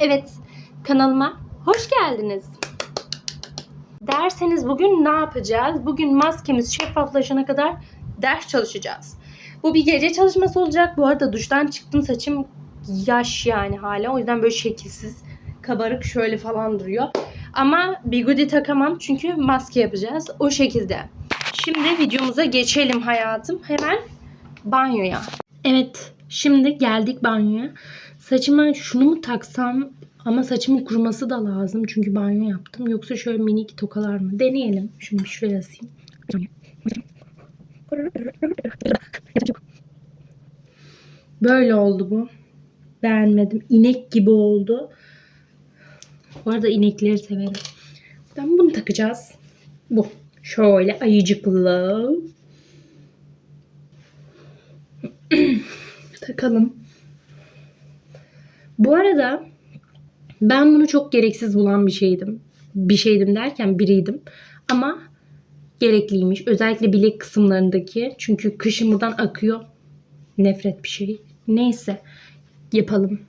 Evet, kanalıma hoş geldiniz. Derseniz bugün ne yapacağız? Bugün maskemiz şeffaflaşana kadar ders çalışacağız. Bu bir gece çalışması olacak. Bu arada duştan çıktım saçım yaş yani hala. O yüzden böyle şekilsiz, kabarık şöyle falan duruyor. Ama bigudi takamam çünkü maske yapacağız. O şekilde. Şimdi videomuza geçelim hayatım. Hemen banyoya. Evet, şimdi geldik banyoya. Saçıma şunu mu taksam ama saçımın kuruması da lazım çünkü banyo yaptım. Yoksa şöyle minik tokalar mı? Deneyelim. Şunu şuraya asayım. Böyle oldu bu. Beğenmedim. İnek gibi oldu. Bu arada inekleri severim. Ben bunu takacağız. Bu. Şöyle ayıcıklı. Takalım. Bu arada ben bunu çok gereksiz bulan bir şeydim. Bir şeydim derken biriydim. Ama gerekliymiş. Özellikle bilek kısımlarındaki. Çünkü kışın buradan akıyor. Nefret bir şey. Neyse. Yapalım.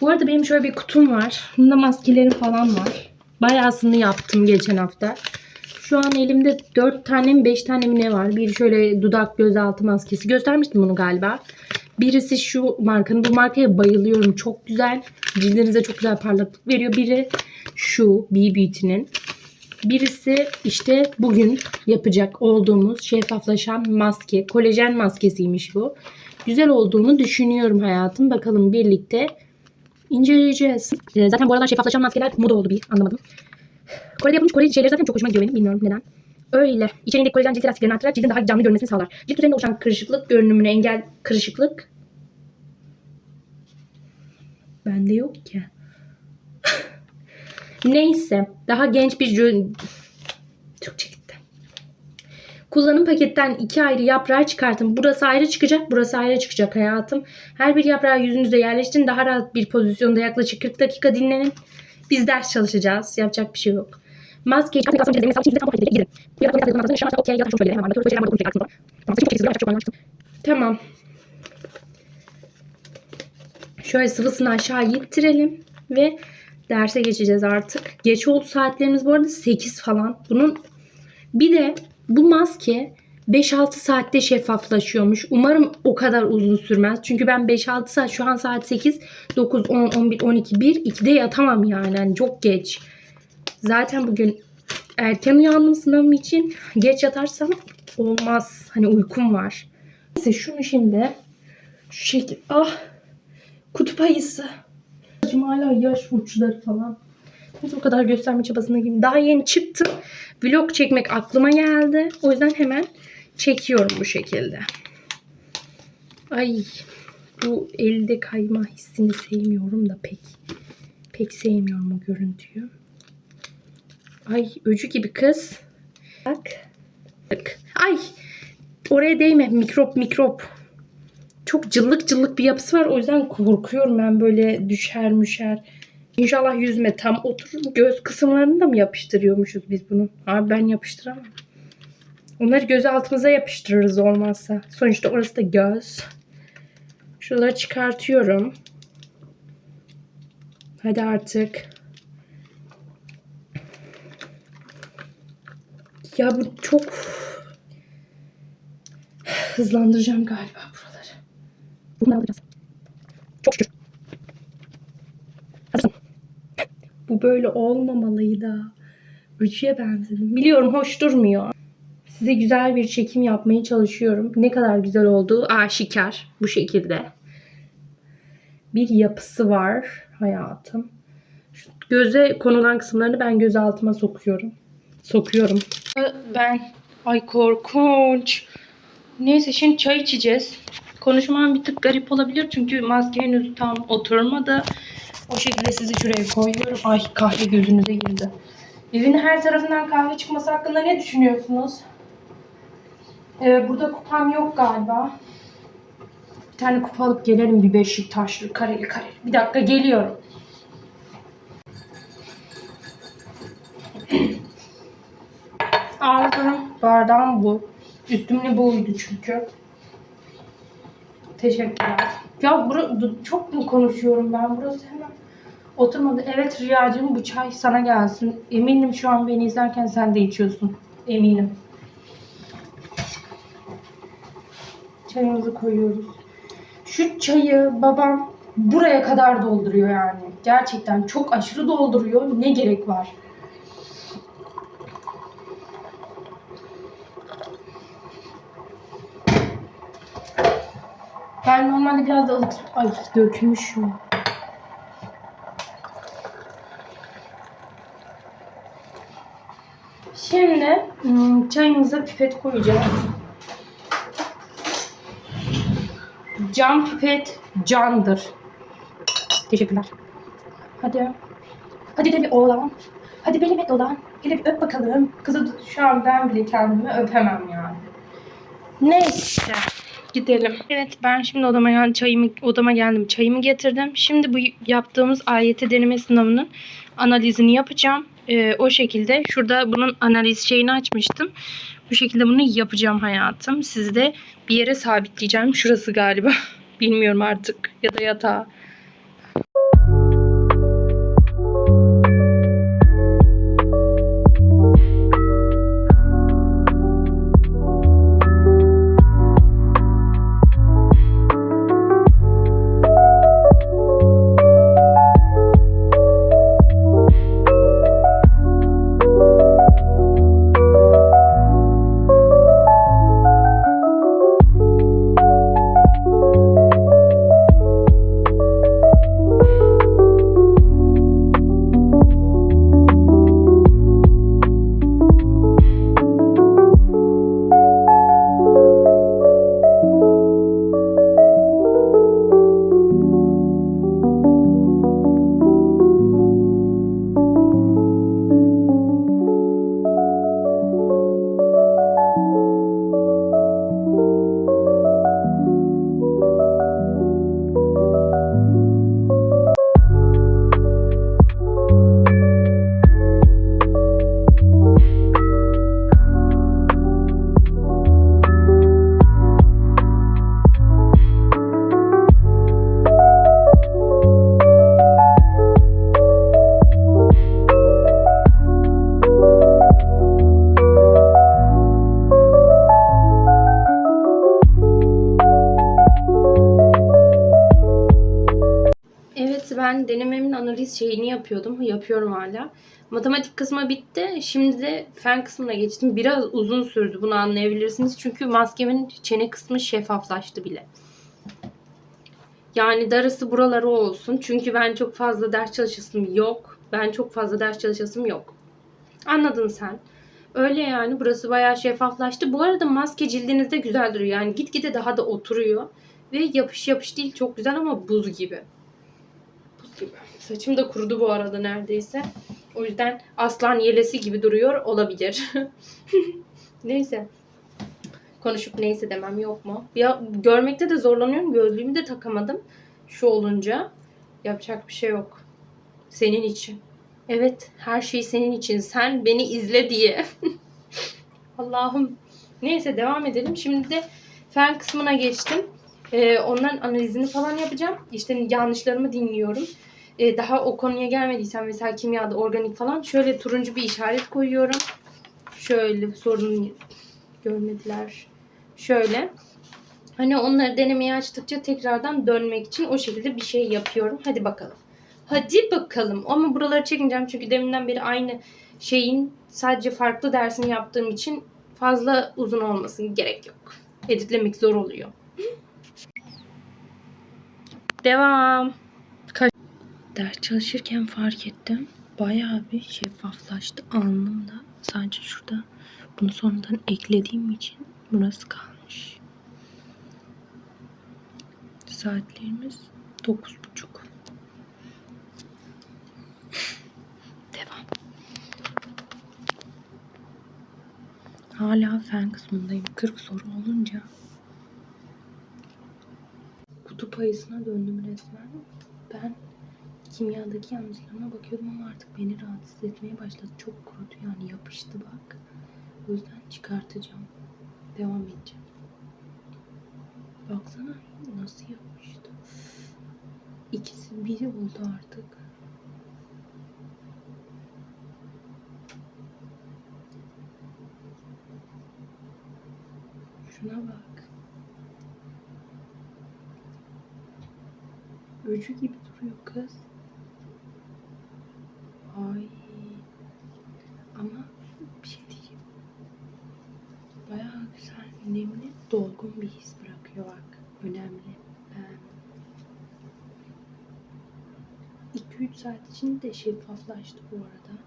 Bu arada benim şöyle bir kutum var. Bunda maskelerim falan var. Bayağısını yaptım geçen hafta. Şu an elimde 4 tane mi 5 tane mi ne var? Bir şöyle dudak gözaltı maskesi. Göstermiştim bunu galiba. Birisi şu markanın. Bu markaya bayılıyorum. Çok güzel. Cildinize çok güzel parlaklık veriyor. Biri şu B Beauty'nin. Birisi işte bugün yapacak olduğumuz şeffaflaşan maske. Kolajen maskesiymiş bu. Güzel olduğunu düşünüyorum hayatım. Bakalım birlikte inceleyeceğiz. Ee, Zaten bu aralar şeffaflaşan maskeler moda oldu bir anlamadım. Kore'de yapılmış Kore şeyleri zaten çok hoşuma gidiyor benim. Bilmiyorum neden. Öyle. İçeriğindeki kolajen cilt elastiklerini artırarak cildin daha canlı görünmesini sağlar. Cilt üzerinde oluşan kırışıklık görünümünü engel... Kırışıklık? Bende yok ki. Neyse. Daha genç bir... Türkçe gitti. Kullanım paketten iki ayrı yaprağı çıkartın. Burası ayrı çıkacak, burası ayrı çıkacak hayatım. Her bir yaprağı yüzünüze yerleştirin. Daha rahat bir pozisyonda yaklaşık 40 dakika dinlenin. Biz ders çalışacağız. Yapacak bir şey yok. Maske aplikasyon cihazı mesela şimdi tam paketleri girin. Bu yaratma biraz yakınmazsın. Şu an okey ya da şunu söyle. Hemen var. Böyle şeyler aklımda. Tamam. Çok çekildi. Çok anlaştım. Tamam. Şöyle sıvısını aşağı ittirelim ve derse geçeceğiz artık. Geç oldu saatlerimiz bu arada 8 falan. Bunun bir de bu maske 5-6 saatte şeffaflaşıyormuş. Umarım o kadar uzun sürmez. Çünkü ben 5-6 saat şu an saat 8, 9, 10, 11, 12, 1, 2'de yatamam yani. yani çok geç. Zaten bugün erken uyandım sınavım için. Geç yatarsam olmaz. Hani uykum var. Neyse şunu şimdi şu şekil. Ah kutup ayısı. Hala yaş uçları falan. Neyse o kadar gösterme çabasına gireyim. Daha yeni çıktım. Vlog çekmek aklıma geldi. O yüzden hemen çekiyorum bu şekilde. Ay bu elde kayma hissini sevmiyorum da pek. Pek sevmiyorum o görüntüyü. Ay öcü gibi kız. Bak. Bak. Ay oraya değme mikrop mikrop. Çok cıllık cıllık bir yapısı var. O yüzden korkuyorum ben böyle düşer müşer. İnşallah yüzme tam oturur. Göz kısımlarını da mı yapıştırıyormuşuz biz bunu? Abi ben yapıştıramam. Onları göz altımıza yapıştırırız olmazsa. Sonuçta orası da göz. Şuraları çıkartıyorum. Hadi artık. Ya bu çok hızlandıracağım galiba buraları. Bunu alacağız. Çok şükür. Hazırsın. Bu böyle olmamalıydı. Öcüye benzedim. Biliyorum hoş durmuyor. Size güzel bir çekim yapmaya çalışıyorum. Ne kadar güzel olduğu aşikar. Bu şekilde. Bir yapısı var hayatım. Şu göze konulan kısımlarını ben göz altıma sokuyorum. Sokuyorum. Ben ay korkunç. Neyse şimdi çay içeceğiz. Konuşmam bir tık garip olabilir çünkü maske henüz tam oturmadı. O şekilde sizi şuraya koyuyorum. Ay kahve gözünüze girdi. Evin her tarafından kahve çıkması hakkında ne düşünüyorsunuz? Ee, burada kupam yok galiba. Bir tane kupa alıp gelirim bir beşik taşlı kareli kareli. Bir dakika geliyorum. Aldım. Bardağım bu. Üstümle buydu çünkü. Teşekkürler. Ya çok mu konuşuyorum ben? Burası hemen Oturmadı. Evet Rüyacığım bu çay sana gelsin. Eminim şu an beni izlerken sen de içiyorsun. Eminim. Çayımızı koyuyoruz. Şu çayı babam buraya kadar dolduruyor yani. Gerçekten çok aşırı dolduruyor. Ne gerek var? Ben normalde biraz da ılık. Ay dökmüşüm. Şimdi hmm, çayımıza pipet koyacağız. Cam pipet candır. Teşekkürler. Hadi. Hadi de bir oğlan. Hadi benim et olan. Hele bir öp bakalım. Kızı şu an ben bile kendimi öpemem yani. Neyse. Gidelim. Evet ben şimdi odama yani çayımı odama geldim. Çayımı getirdim. Şimdi bu yaptığımız AYT deneme sınavının analizini yapacağım. Ee, o şekilde şurada bunun analiz şeyini açmıştım. Bu şekilde bunu yapacağım hayatım. Sizi de bir yere sabitleyeceğim. Şurası galiba. Bilmiyorum artık. Ya da yatağı. Ben denememin analiz şeyini yapıyordum. Yapıyorum hala. Matematik kısmı bitti. Şimdi de fen kısmına geçtim. Biraz uzun sürdü bunu anlayabilirsiniz. Çünkü maskemin çene kısmı şeffaflaştı bile. Yani darısı buraları olsun. Çünkü ben çok fazla ders çalışasım yok. Ben çok fazla ders çalışasım yok. Anladın sen. Öyle yani burası bayağı şeffaflaştı. Bu arada maske cildinizde güzel duruyor. Yani gitgide daha da oturuyor. Ve yapış yapış değil çok güzel ama buz gibi. Saçım da kurudu bu arada neredeyse. O yüzden aslan yelesi gibi duruyor olabilir. neyse. Konuşup neyse demem yok mu? Ya görmekte de zorlanıyorum. Gözlüğümü de takamadım. Şu olunca. Yapacak bir şey yok. Senin için. Evet, her şey senin için. Sen beni izle diye. Allah'ım. Neyse devam edelim. Şimdi de fen kısmına geçtim. Ee, onların analizini falan yapacağım. İşte yanlışlarımı dinliyorum. Ee, daha o konuya gelmediysem mesela kimyada organik falan şöyle turuncu bir işaret koyuyorum. Şöyle sorun görmediler. Şöyle. Hani onları denemeyi açtıkça tekrardan dönmek için o şekilde bir şey yapıyorum. Hadi bakalım. Hadi bakalım. Ama buraları çekmeyeceğim çünkü deminden beri aynı şeyin sadece farklı dersini yaptığım için fazla uzun olmasın gerek yok. Editlemek zor oluyor. Devam. Ders çalışırken fark ettim. Bayağı bir şeffaflaştı alnımda. Sadece şurada bunu sonradan eklediğim için burası kalmış. Saatlerimiz dokuz buçuk. Devam. Hala fen kısmındayım. 40 soru olunca kutup ayısına döndüm resmen. Ben kimyadaki yanlışlarıma bakıyordum ama artık beni rahatsız etmeye başladı. Çok kurudu yani yapıştı bak. O yüzden çıkartacağım. Devam edeceğim. Baksana nasıl yapmıştı. İkisi biri oldu artık. Şuna bak. Öcü gibi duruyor kız. Ama bir şey diyeyim. Bayağı güzel, nemli, dolgun bir his bırakıyor bak. Önemli. Ben 2-3 saat içinde şeffaflaştı bu arada.